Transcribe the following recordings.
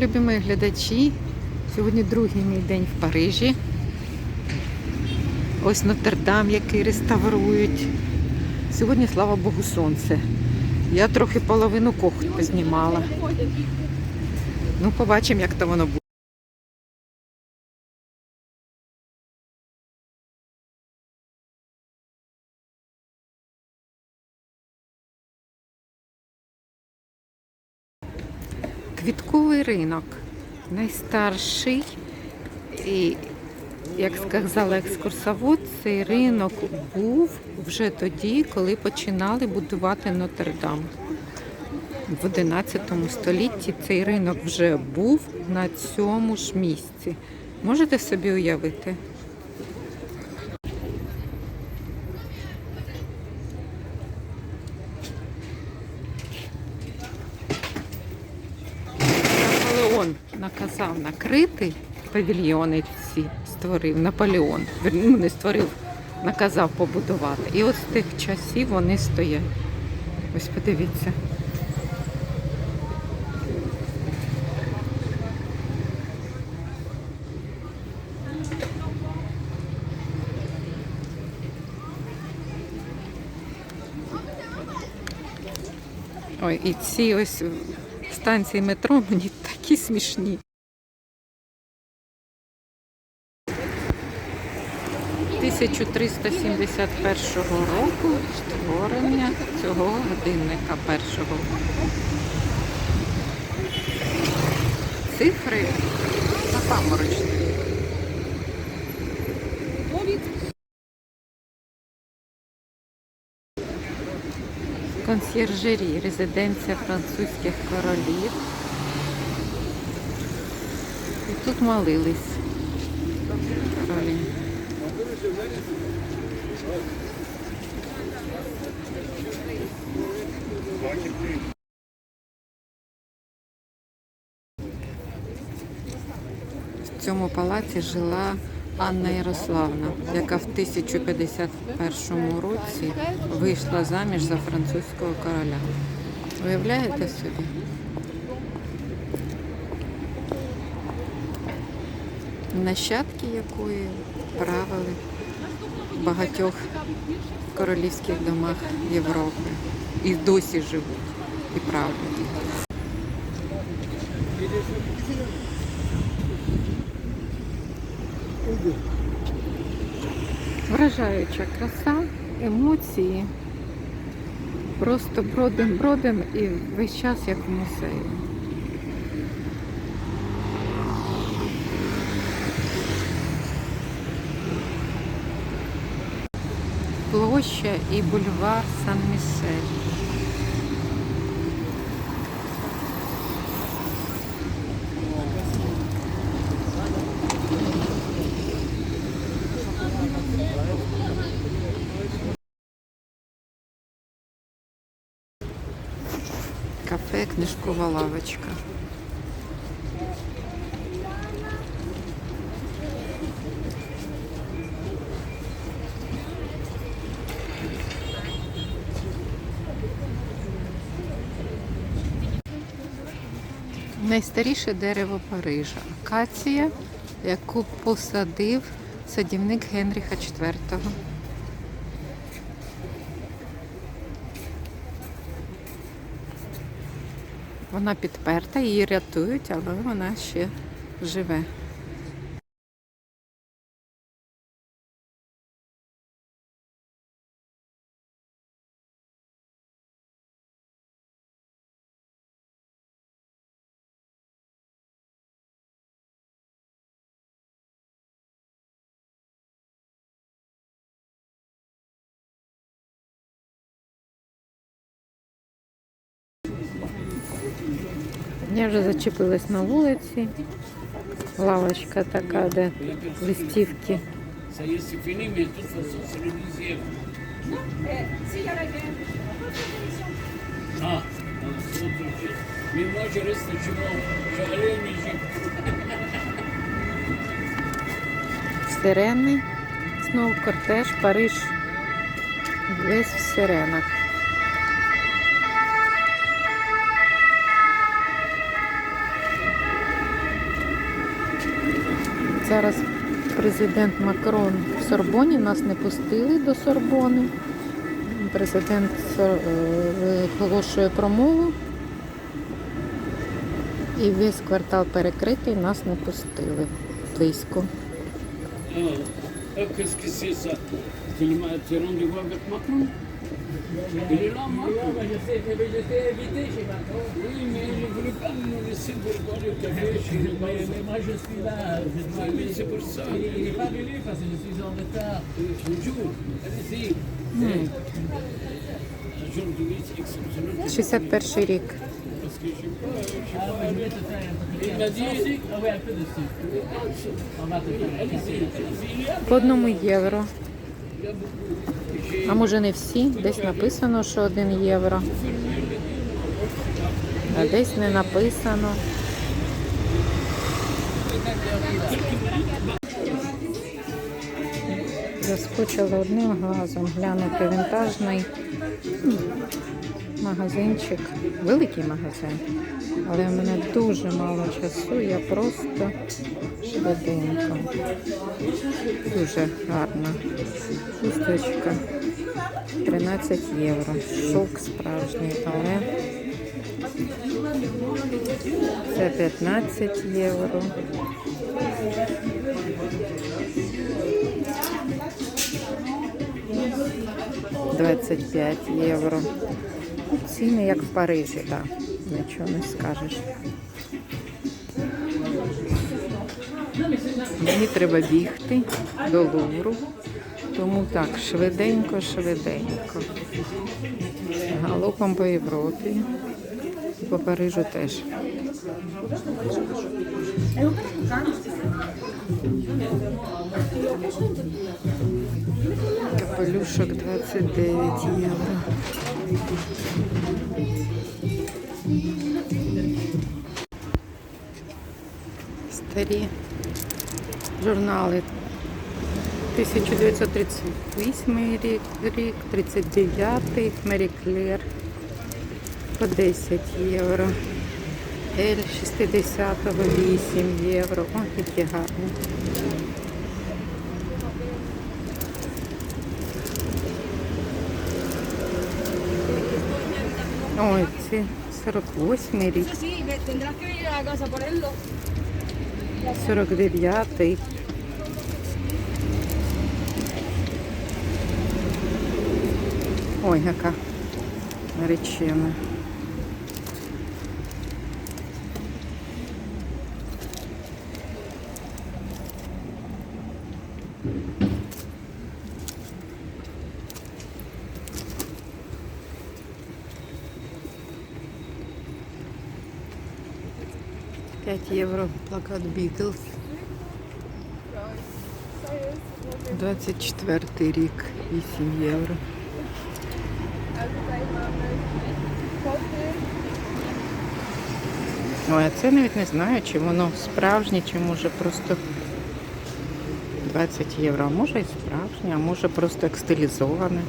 Любі мої глядачі, сьогодні другий мій день в Парижі. Ось Нотр-Дам, який реставрують. Сьогодні, слава Богу, сонце. Я трохи половину кохоть познімала. Ну, побачимо, як то воно буде. Ринок найстарший. І, як сказала екскурсовод, цей ринок був вже тоді, коли починали будувати Нотр-Дам. В 11 столітті цей ринок вже був на цьому ж місці. Можете собі уявити? Наполеон наказав накрити павільйони ці створив Наполеон. Ну, не створив, наказав побудувати. І от з тих часів вони стоять. Ось подивіться. Ой, і ці ось станції метро мені такі смішні. «1371 року створення цього годинника першого. Цифри запаморочні. Консьєржері, резиденція французьких королів. І тут молились. В цьому палаці жила Анна Ярославна, яка в 1051 році вийшла заміж за французького короля. Уявляєте собі? Нащадки якої правили в багатьох королівських домах Європи. І досі живуть і правлять. Вражаюча краса, емоції. Просто бродим, бродим і весь час як в музеї. Площа і бульвар Сан-Мішель. Кафе, книжкова лавочка. Найстаріше дерево Парижа. Акація, яку посадив садівник Генріха IV. Вона підперта, її рятують, але вона ще живе. Я вже зачепилась на вулиці. Лавочка така, де листівки. Ça y est, c'est fini, mais de toute façon, c'est le dixième. Ah, non, c'est autre chose. Mais moi, je reste chez moi. Je vais aller en Égypte. Сирени. Знову кортеж, Париж. Весь в сиренах. Зараз президент Макрон в Сорбоні нас не пустили до Сорбони. Президент Сор- е, промову. І весь квартал перекритий, нас не пустили близько. Qu'est-ce que c'est Il est là, Macron je sais, je t'ai invité chez Macron. Oui, mais il ne voulait pas nous laisser de boire le café chez le Mais, mais moi je suis là, je dois Oui, c'est pour ça. Il n'est pas venu parce que je suis en retard. Bonjour, allez-y. Aujourd'hui, c'est exceptionnel 61 рік. je je Ah, je m'a Ah По одному євро. А може не всі? Десь написано, що 1 євро. А десь не написано. Заскочила одним глазом глянути вінтажний магазинчик, великий магазин. Але в мене дуже мало часу, я просто швиденько. Дуже гарна хусточка. 13 євро. Шовк справжній, але це 15 євро. Двадцять п'ять євро. Ціни як в Парижі, так. Нічого не скажеш. Мені треба бігти до Лувру. Тому так, швиденько, швиденько. Галопом по Європі. По Парижу теж. Капелюшок 29 євро. Старі журнали 1938 рік, рік 39 Мері Клер по 10 євро. Ель 60-го 8 євро. О, які гарні. Ой, ці 48 рік, Sí, ve- tendrás que ir a la casa a ponerlo. 49 Ой, яка наречена. П'ять євро плакат Бітлз. 24 рік, 8 євро. Ой, а це навіть не знаю, чи воно справжнє, чи може просто 20 євро. А може і справжнє, а може просто як стилізоване.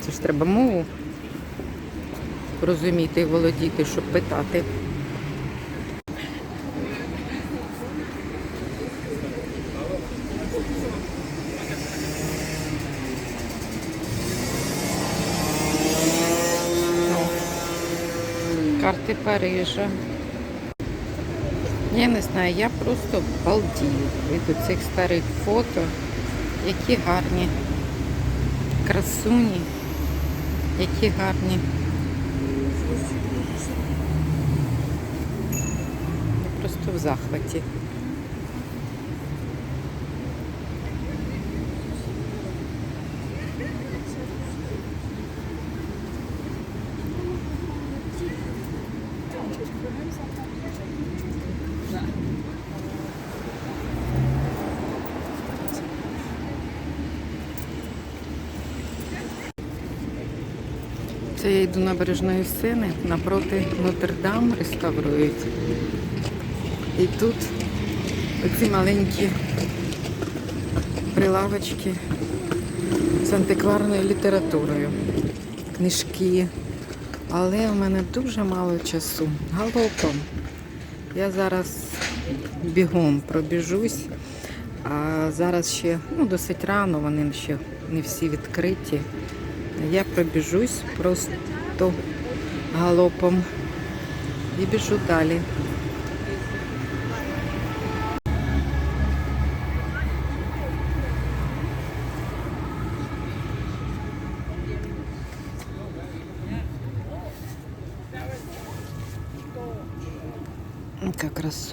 Це ж треба мову розуміти і володіти, щоб питати. Карти Парижа. Я не знаю, я просто балдію від цих старих фото, які гарні красуні, які гарні. Я просто в захваті. Це я йду набережної сцени, напроти Нотр-Дам реставрують. І тут оці маленькі прилавочки з антикварною літературою, книжки. Але в мене дуже мало часу. Галопом. Я зараз бігом пробіжусь, а зараз ще ну, досить рано, вони ще не всі відкриті. Я пробіжусь просто галопом і біжу далі.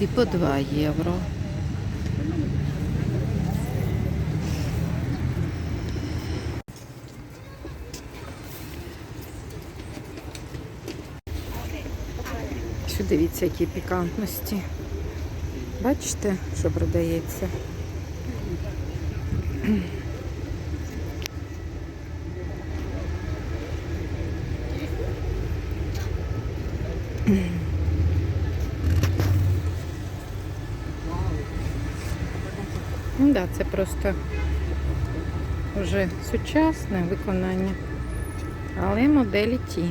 Ці по 2 євро. Що дивіться, які пікантності. Бачите, що продається? Да, це просто вже сучасне виконання, але моделі ті.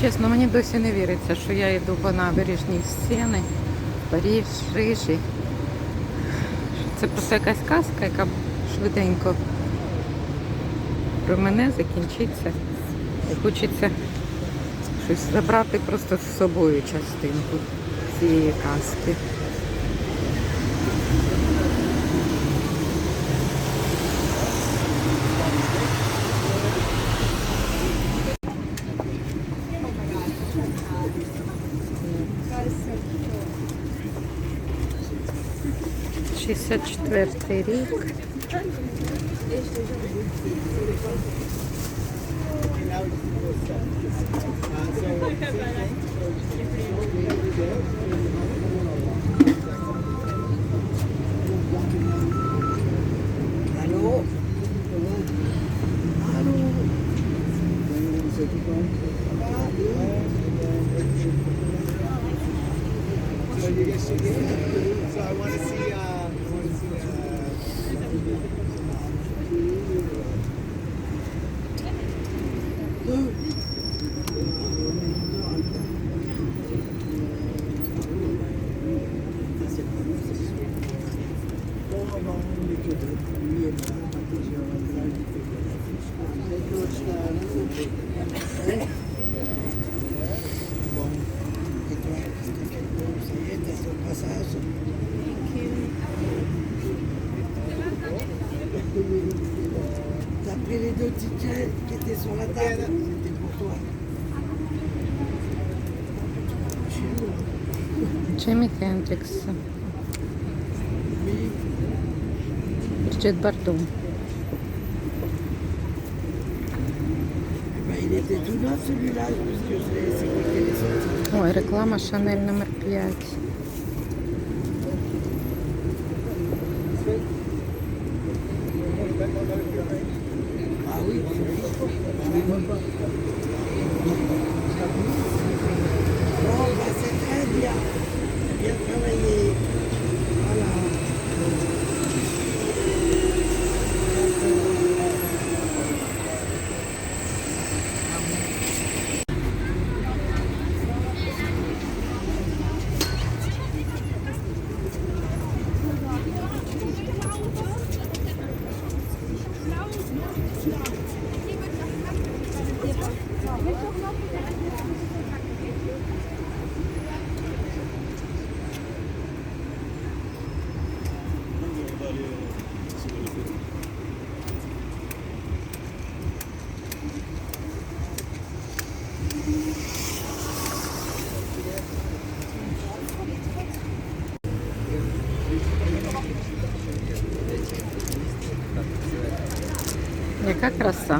Чесно, мені досі не віриться, що я йду по набережній сцени в Парижі. Це просто якась казка, яка швиденько про мене закінчиться. І хочеться щось забрати просто з собою частинку цієї казки. Шістдесят четвертий рік. T'as pris les deux tickets qui étaient sur la table. C'était pour toi. Nous, est sorti. Ой, реклама Шанель номер 5. Яка краса.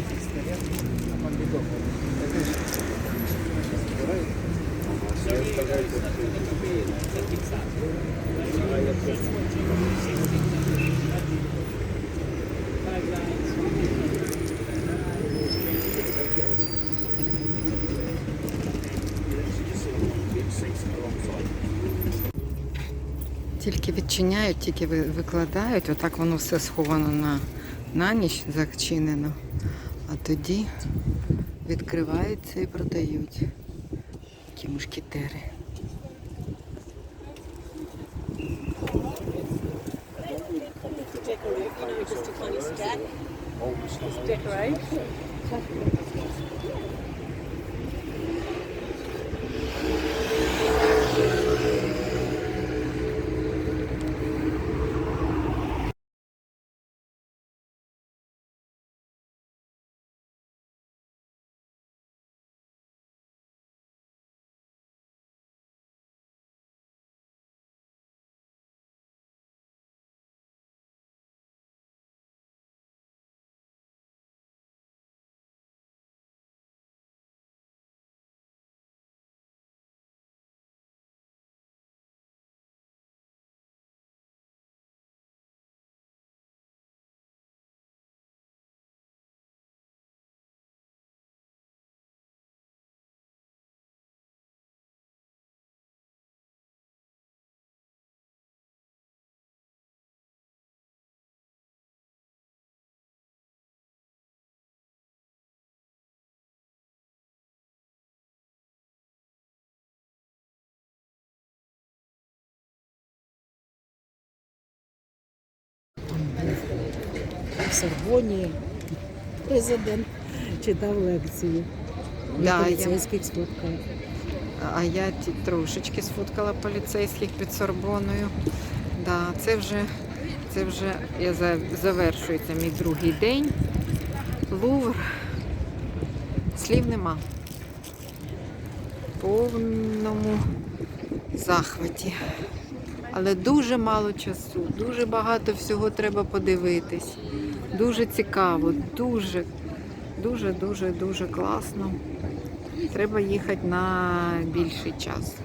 Тільки відчиняють, тільки ви- викладають, отак воно все сховано на, на ніч зачинено. А тоді відкриваються і продають. Такі мушкетери. в Сорбоні президент читав лекції. Да, я, поліцейських сфоткав. а я трошечки сфоткала поліцейських під Сорбоною. Да, це вже, це вже я завершується мій другий день. Лувр. Слів нема. В повному захваті. Але дуже мало часу, дуже багато всього треба подивитись. Дуже цікаво, дуже, дуже, дуже, дуже класно. Треба їхати на більший час.